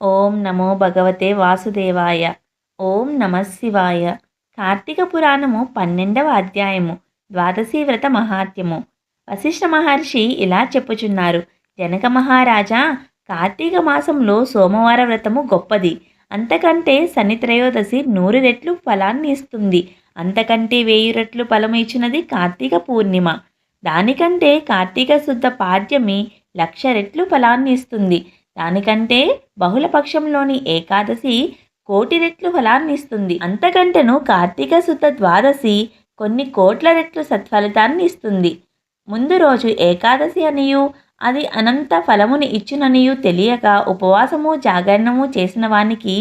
ఓం నమో భగవతే వాసుదేవాయ. ఓం నమశివాయ కార్తీక పురాణము పన్నెండవ అధ్యాయము. ద్వాదశి వ్రత మహాత్యము వశిష్ఠ మహర్షి ఇలా చెప్పుచున్నారు. జనక మహారాజా కార్తీక మాసంలో సోమవార వ్రతము గొప్పది. అంతకంటే శని త్రయోదశి నూరు రెట్లు ఫలాన్ని ఇస్తుంది. అంతకంటే వెయ్యి రెట్లు ఫలము ఇచ్చినది కార్తీక పూర్ణిమ. దానికంటే కార్తీక శుద్ధ పాడ్యమి లక్ష రెట్లు ఫలాన్ని ఇస్తుంది. దానికంటే బహుళపక్షంలోని ఏకాదశి కోటి రెట్లు ఫలాన్ని ఇస్తుంది. అంతకంటేను కార్తీక శుద్ధ ద్వాదశి కొన్ని కోట్ల రెట్లు సత్ఫలితాన్ని ఇస్తుంది. ముందు రోజు ఏకాదశి అనియు అది అనంత ఫలముని ఇచ్చుననియు తెలియక ఉపవాసము జాగరణము చేసిన వానికి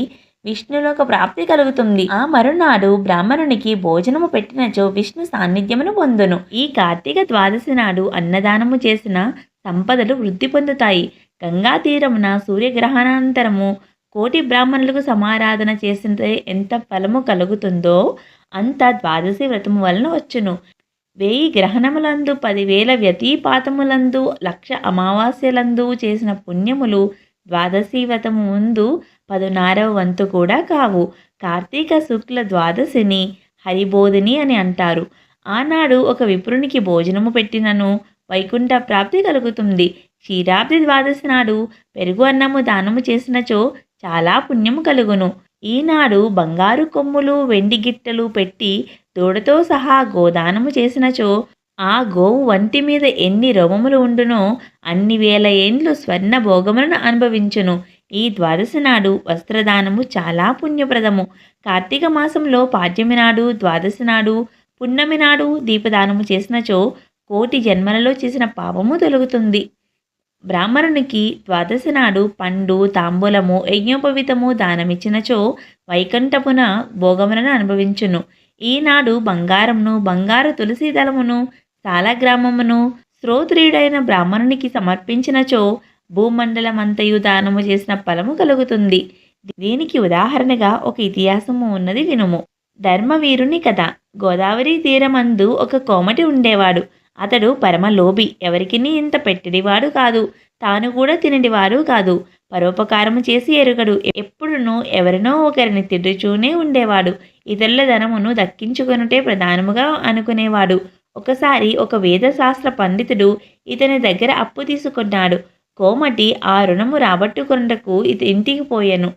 విష్ణులోక ప్రాప్తి కలుగుతుంది. ఆ మరునాడు బ్రాహ్మణునికి భోజనము పెట్టినచో విష్ణు సాన్నిధ్యమును పొందును. ఈ కార్తీక ద్వాదశి నాడు అన్నదానము చేసిన సంపదలు వృద్ధి పొందుతాయి. గంగా తీరమున సూర్యగ్రహణానంతరము కోటి బ్రాహ్మణులకు సమారాధన చేసినదే ఎంత ఫలము కలుగుతుందో అంత ద్వాదశి వ్రతము వలన వచ్చును. వెయ్యి గ్రహణములందు పదివేల వ్యతిపాతములందు లక్ష అమావాస్యలందు చేసిన పుణ్యములు ద్వాదశి వ్రతము ముందు పదునారవ వంతు కూడా కావు. కార్తీక శుక్ల ద్వాదశిని హరిబోధిని అని అంటారు. ఆనాడు ఒక విప్రునికి భోజనము పెట్టినను వైకుంఠ ప్రాప్తి కలుగుతుంది. క్షీరాబ్ది ద్వాదశి నాడు పెరుగు అన్నము దానము చేసినచో చాలా పుణ్యము కలుగును. ఈనాడు బంగారు కొమ్ములు వెండి గిట్టలు పెట్టి దూడతో సహా గోదానము చేసినచో ఆ గోవు వంటి మీద ఎన్ని రోమములు ఉండునో అన్ని వేల ఏండ్లు స్వర్ణ భోగములను అనుభవించును. ఈ ద్వాదశి నాడు వస్త్రదానము చాలా పుణ్యప్రదము. కార్తీక మాసంలో పాడ్యమి నాడు ద్వాదశి నాడు పున్నమి నాడు దీపదానము చేసినచో కోటి జన్మలలో చేసిన పాపము తొలుగుతుంది. బ్రాహ్మణునికి ద్వాదశి నాడు పండు తాంబూలము యజ్ఞోపవితము దానమిచ్చినచో వైకంఠపున భోగములను అనుభవించును. ఈనాడు బంగారమును బంగారు తులసి దళమును సాలగ్రామమును శ్రోత్రియుడైన బ్రాహ్మణునికి సమర్పించినచో భూమండలమంతయు దానము చేసిన ఫలము కలుగుతుంది. దీనికి ఉదాహరణగా ఒక ఇతిహాసము ఉన్నది వినుము. ధర్మవీరుని కథ. గోదావరి తీరమందు ఒక కోమటి ఉండేవాడు. అతడు పరమలోభి. ఎవరికి ఇంత పెట్టినవాడు కాదు. తాను కూడా తినడివాడు కాదు. పరోపకారము చేసి ఎరుగడు. ఎప్పుడునూ ఎవరినో ఒకరిని తిడుచూనే ఉండేవాడు. ఇతరుల ధనమును దక్కించుకునుటే ప్రధానముగా అనుకునేవాడు. ఒకసారి ఒక వేదశాస్త్ర పండితుడు ఇతని దగ్గర అప్పు తీసుకున్నాడు. కోమటి ఆ రుణము రాబట్టుకొనుటకు ఇత ఇంటికి పోయాను.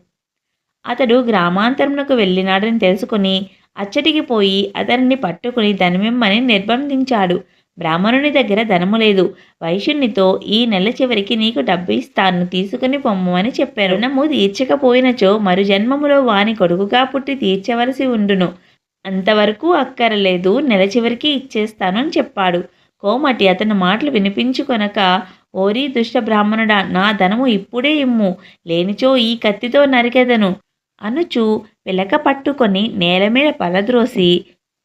అతడు గ్రామాంతరమునకు వెళ్ళినాడని తెలుసుకుని అచ్చటికి పోయి అతనిని పట్టుకుని ధనమిమ్మని నిర్బంధించాడు. బ్రాహ్మణుని దగ్గర ధనము లేదు. వైశ్యునితో ఈ నెల చివరికి నీకు డబ్బు ఇస్తాను తీసుకుని పొమ్మని చెప్పారు. రుణము తీర్చకపోయినచో మరు జన్మములో వాని కొడుకుగా పుట్టి తీర్చవలసి ఉండును. అంతవరకు అక్కరలేదు. నెల చివరికి ఇచ్చేస్తాను అని చెప్పాడు. కోమటి అతని మాటలు వినిపించుకొనక ఓరి దుష్ట బ్రాహ్మణుడా నా ధనము ఇప్పుడే ఇమ్ము. లేనిచో ఈ కత్తితో నరికెదను. అనుచు పిలక పట్టుకొని నేల మీద పలద్రోసి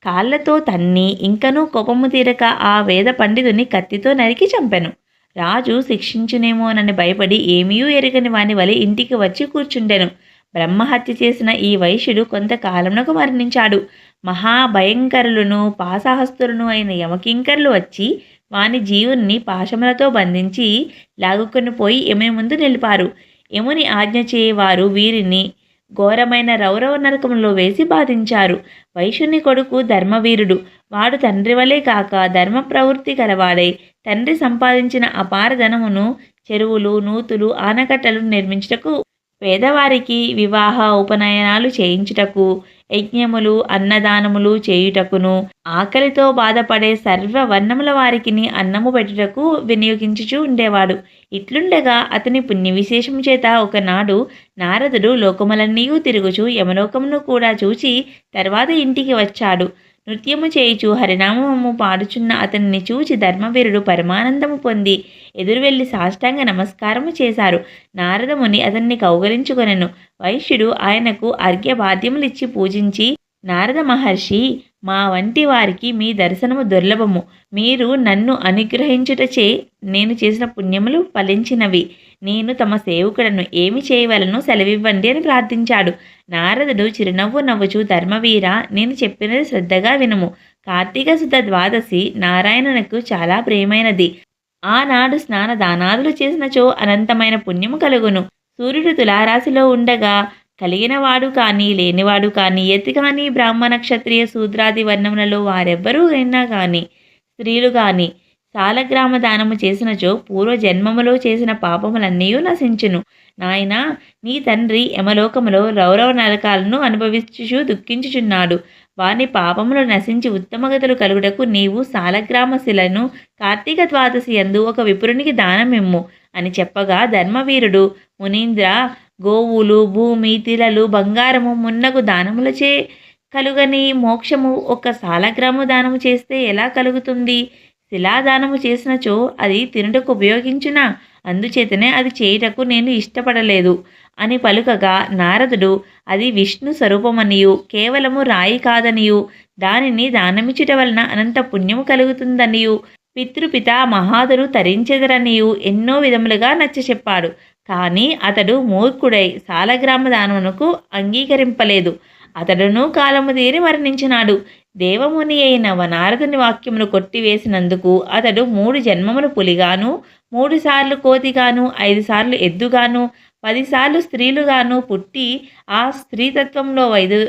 కాళ్ళతో తన్ని ఇంకనూ కోపము తీరక ఆ వేద పండితుని కత్తితో నరికి చంపెను. రాజు శిక్షించునేమోనని భయపడి ఏమీ ఎరగని వాని వలె ఇంటికి వచ్చి కూర్చుండెను. బ్రహ్మహత్య చేసిన ఈ వైశ్యుడు కొంతకాలమునకు మరణించాడు. మహాభయంకరులను పాసాహస్తులను అయిన యమకింకరులు వచ్చి వాని జీవుని పాశములతో బంధించి లాగుకొని పోయి యముని ముందు నిలిపారు. యముని ఆజ్ఞ చేయవారు వీరిని ఘోరమైన రౌరవ నరకంలో వేసి బాధించారు. వైశ్యుని కొడుకు ధర్మవీరుడు. వాడు తండ్రి వలే కాక ధర్మ ప్రవృత్తి గలవాడై తండ్రి సంపాదించిన అపార ధనమును చెరువులు నూతులు ఆనకట్టలు నిర్మించుటకు పేదవారికి వివాహ ఉపనయనాలు చేయించుటకు యజ్ఞములు అన్నదానములు చేయుటకును ఆకలితో బాధపడే సర్వ వర్ణముల వారికిని అన్నము పెట్టుటకు వినియోగించుచూ ఉండేవాడు. ఇట్లుండగా అతని పుణ్య విశేషం చేత ఒకనాడు నారదుడు లోకములన్నీ తిరుగుచూ యమలోకమును కూడా చూచి తర్వాత ఇంటికి వచ్చాడు. నృత్యము చేయుచు హరినామము పాడుచున్న అతన్ని చూచి ధర్మవీరుడు పరమానందము పొంది ఎదురు వెళ్ళి సాష్టాంగ నమస్కారము చేశారు. నారదముని అతన్ని కౌగలించుకొనెను. వైశ్యుడు ఆయనకు అర్ఘ్యబాధ్యములిచ్చి పూజించి నారద మహర్షి మా వంటి వారికి మీ దర్శనము దుర్లభము. మీరు నన్ను అనుగ్రహించుటచే నేను చేసిన పుణ్యములు ఫలించినవి. నేను తమ సేవకుడను ఏమి చేయవలను సెలవివ్వండి అని ప్రార్థించాడు. నారదుడు చిరునవ్వు నవ్వుచు ధర్మవీర నేను చెప్పినది శ్రద్ధగా వినుము. కార్తీక శుద్ధ ద్వాదశి నారాయణునకు చాలా ప్రియమైనది ఆనాడు స్నాన దానాదులు చేసినచో అనంతమైన పుణ్యము కలుగును. సూర్యుడు తులారాశిలో ఉండగా కలిగినవాడు కానీ లేనివాడు కానీ ఎత్తి కానీ బ్రాహ్మణ క్షత్రియ శూద్రాది వర్ణములలో వారెవ్వరూ అయినా కానీ స్త్రీలు కానీ సాలగ్రామ దానము చేసినచో పూర్వ జన్మములో చేసిన పాపములన్నీ నశించును. నాయనా నీ తండ్రి యమలోకములో రౌరవ నరకాలను అనుభవించుచు దుఃఖించుచున్నాడు. వాని పాపములు నశించి ఉత్తమగతులు కలుగుటకు నీవు సాలగ్రామ శిలను కార్తీక ద్వాదశి యందు ఒక విపురునికి దానమిమ్ము అని చెప్పగా ధర్మవీరుడు మునీంద్ర గోవులు భూమి తిలలు బంగారము మున్నగు దానములచే కలుగని మోక్షము ఒక సాలగ్రాము దానము చేస్తే ఎలా కలుగుతుంది? శిలాదానము చేసినచో అది తినుటకు ఉపయోగించున? అందుచేతనే అది చేయుటకు నేను ఇష్టపడలేదు. అని పలుకగా నారదుడు అది విష్ణు స్వరూపమనియు కేవలము రాయి కాదనియు దానిని దానమిచ్చుట వలన అనంత పుణ్యము కలుగుతుందనియు పితృపిత మహాదులు తరించెదరనియు ఎన్నో విధములుగా నచ్చ చెప్పాడు కానీ అతడు మూర్ఖుడై సాలగ్రామ దానమునకు అంగీకరింపలేదు. అతడును కాలము తీరి మరణించినాడు. దేవముని అయిన వనారదుని వాక్యమును కొట్టివేసినందుకు అతడు మూడు జన్మములు పులిగాను మూడు సార్లు కోతిగాను ఐదు సార్లు ఎద్దుగాను పదిసార్లు స్త్రీలుగాను పుట్టి ఆ స్త్రీతత్వంలో వైదు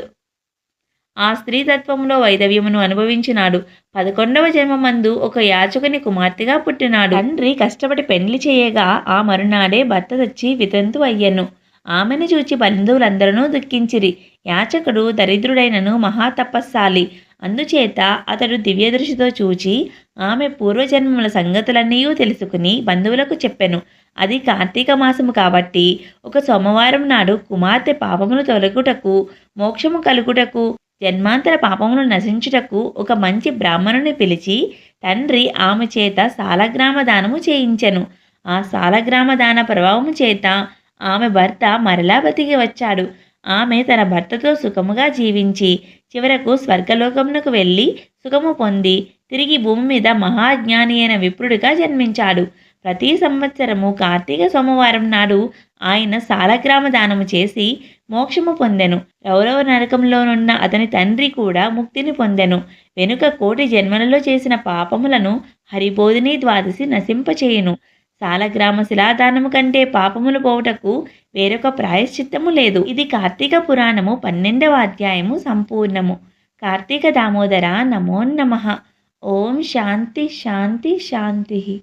ఆ స్త్రీతత్వంలో వైదవ్యమును అనుభవించినాడు. పదకొండవ జన్మమందు ఒక యాచకుని కుమార్తెగా పుట్టినాడు. తండ్రి కష్టపడి పెండ్లి చేయగా ఆ మరునాడే భర్త తెచ్చి వితంతు అయ్యను. ఆమెను చూచి బంధువులందరూ దుఃఖించిరి. యాచకుడు దరిద్రుడైనను మహాతపస్సాలి. అందుచేత అతడు దివ్యదృష్టితో చూచి ఆమె పూర్వజన్మల సంగతులన్నీ తెలుసుకుని బంధువులకు చెప్పెను. అది కార్తీక మాసము కాబట్టి ఒక సోమవారం నాడు కుమార్తె పాపములు తొలగుటకు మోక్షము కలుగుటకు జన్మాంతర పాపములు నశించుటకు ఒక మంచి బ్రాహ్మణుని పిలిచి తండ్రి ఆమె చేత సాలగ్రామ దానము చేయించెను. ఆ సాలగ్రామ దాన ప్రభావము చేత ఆమె భర్త మరలా బతికి వచ్చాడు. ఆమె తన భర్తతో సుఖముగా జీవించి చివరకు స్వర్గలోకమునకు వెళ్ళి సుఖము పొంది తిరిగి భూమి మీద మహాజ్ఞాని అయిన విప్రుడిగా జన్మించాడు. ప్రతి సంవత్సరము కార్తీక సోమవారం నాడు ఆయన సాలగ్రామ దానము చేసి మోక్షము పొందెను. రౌరవ నరకంలోనున్న అతని తండ్రి కూడా ముక్తిని పొందెను. వెనుక కోటి జన్మలలో చేసిన పాపములను హరిబోధిని ద్వాదశి నశింపచేయును. సాలగ్రామ శిలాదానము కంటే పాపములు పోవుటకు వేరొక ప్రాయశ్చిత్తము లేదు. ఇది కార్తీక పురాణము పన్నెండవ అధ్యాయము సంపూర్ణము. కార్తీక దామోదర నమో నమ. ఓం శాంతి శాంతి శాంతి.